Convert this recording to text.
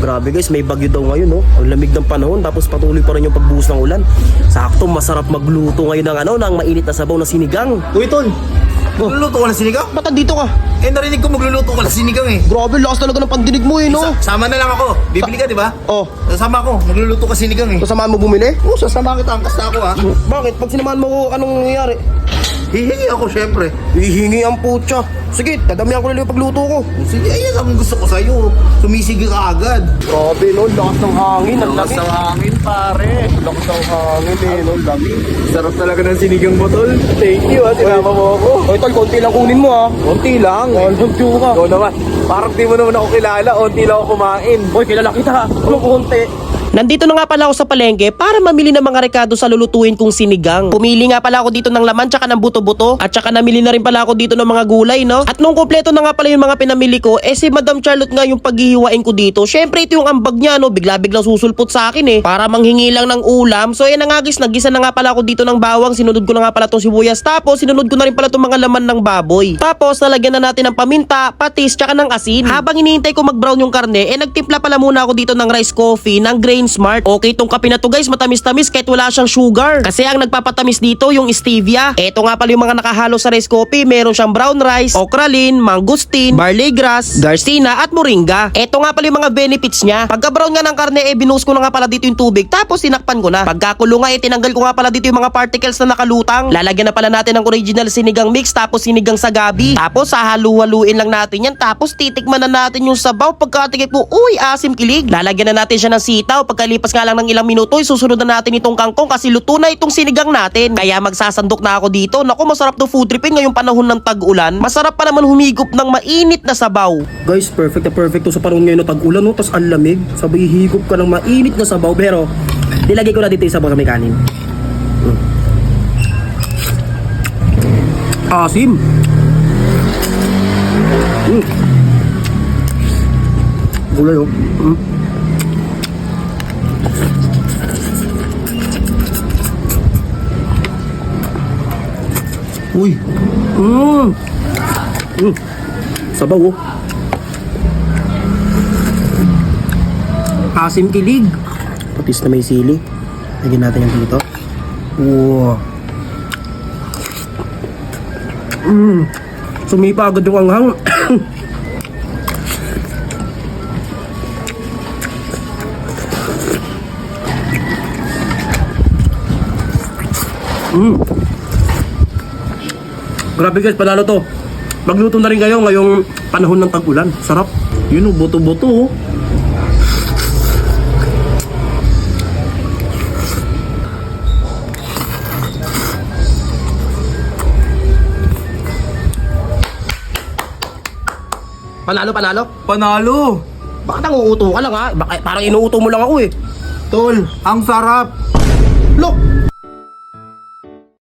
Grabe guys, may bagyo daw ngayon, no? Ang lamig ng panahon, tapos patuloy pa rin yung pagbuhos ng ulan. Sakto, masarap magluto ngayon ng ano, ng mainit na sabaw na sinigang. Uy, Tol. Magluluto ka ng sinigang? Ba't dito ka? Eh, narinig ko magluluto ka ng sinigang eh. Grabe, lakas talaga ng pandinig mo eh, no? Sa- sama na lang ako. Bibili ka, di ba? Oh, Sasama ako. Magluluto ka sinigang eh. kasamahan mo bumili? Oo, sasama kita. Angkas na ako ha. Bakit? Pag sinamahan mo ko, anong nangyayari? Hihingi ako, syempre. Hihingi ang putya. Sige, dadamihan ko na lang yung pagluto ko. Sige, ayan ang gusto ko sa'yo. Sumisigi ka agad. Grabe, no? Lakas ng hangin. Ang lamig. hangin, pare. Lakas ng hangin, eh, no? Lamig. Sarap talaga ng sinigang mo, Tol. Thank you ha. Sinama mo ako. Hoy, tol, konti lang kunin mo, ha? Konti lang. Walang ka. Ikaw naman. Parang di mo naman ako kilala. Konti lang ako kumain. Hoy, kilala kita, ha? Konti? Nandito na nga pala ako sa palengke para mamili ng mga rekado sa lulutuin kong sinigang. Pumili nga pala ako dito ng laman tsaka ng buto-buto at tsaka namili na rin pala ako dito ng mga gulay, no? At nung kompleto na nga pala yung mga pinamili ko, eh si Madam Charlotte nga yung paghihiwain ko dito. Syempre ito yung ambag niya, no? Bigla-biglang susulpot sa akin eh. Para manghingi lang ng ulam. So yan na nga na nga pala ako dito ng bawang. Sinunod ko na nga pala tong sibuyas. Tapos sinunod ko na rin pala tong mga laman ng baboy. Tapos nalagyan na natin ng paminta, patis, tsaka ng asin. Habang hinihintay ko mag-brown yung karne, eh nagtimpla pala muna ako dito ng rice coffee ng Grain Smart. Okay tong kape na to guys, matamis-tamis kahit wala siyang sugar. Kasi ang nagpapatamis dito yung stevia. Ito nga pala yung mga nakahalo sa rice coffee. Meron siyang brown rice, okralin, mangustin, barley grass, garcina at moringa. Ito nga pala yung mga benefits niya. Pagka brown nga ng karne, eh binuhos ko na nga pala dito yung tubig. Tapos sinakpan ko na. Pagkakulo nga, eh tinanggal ko nga pala dito yung mga particles na nakalutang. Lalagyan na pala natin ng original sinigang mix tapos sinigang sa gabi. Tapos hahalu-haluin lang natin yan. Tapos titikman na natin yung sabaw. Pagkatikip mo, uy, asim kilig. Lalagyan na natin siya ng sitaw. Pagkalipas nga lang ng ilang minuto, eh, susunod na natin itong kangkong kasi luto na itong sinigang natin. Kaya magsasandok na ako dito. Naku, masarap to food tripin ngayong panahon ng tag-ulan. Masarap pa naman humigop ng mainit na sabaw. Guys, perfect na perfect to sa panahon ngayon na tag-ulan, no? Tapos ang lamig. Sabay higop ka ng mainit na sabaw. Pero, nilagay ko na dito yung sabaw sa may kanin. Mm. Asim. Mm. Gulay, oh. Mm. Uy. Mm. Mm. Sabaw, oh. Asim kilig. Patis na may sili. Lagyan natin yan dito. Wow. Mm. Sumipa agad yung anghang. mm. Grabe guys, panalo to. Magluto na rin kayo ngayong panahon ng tag-ulan. Sarap. Yun oh, buto-buto oh. Panalo, panalo? Panalo. Bakit ang uuto ka lang ha? Baka, parang inuuto mo lang ako eh. Tol, ang sarap. Look,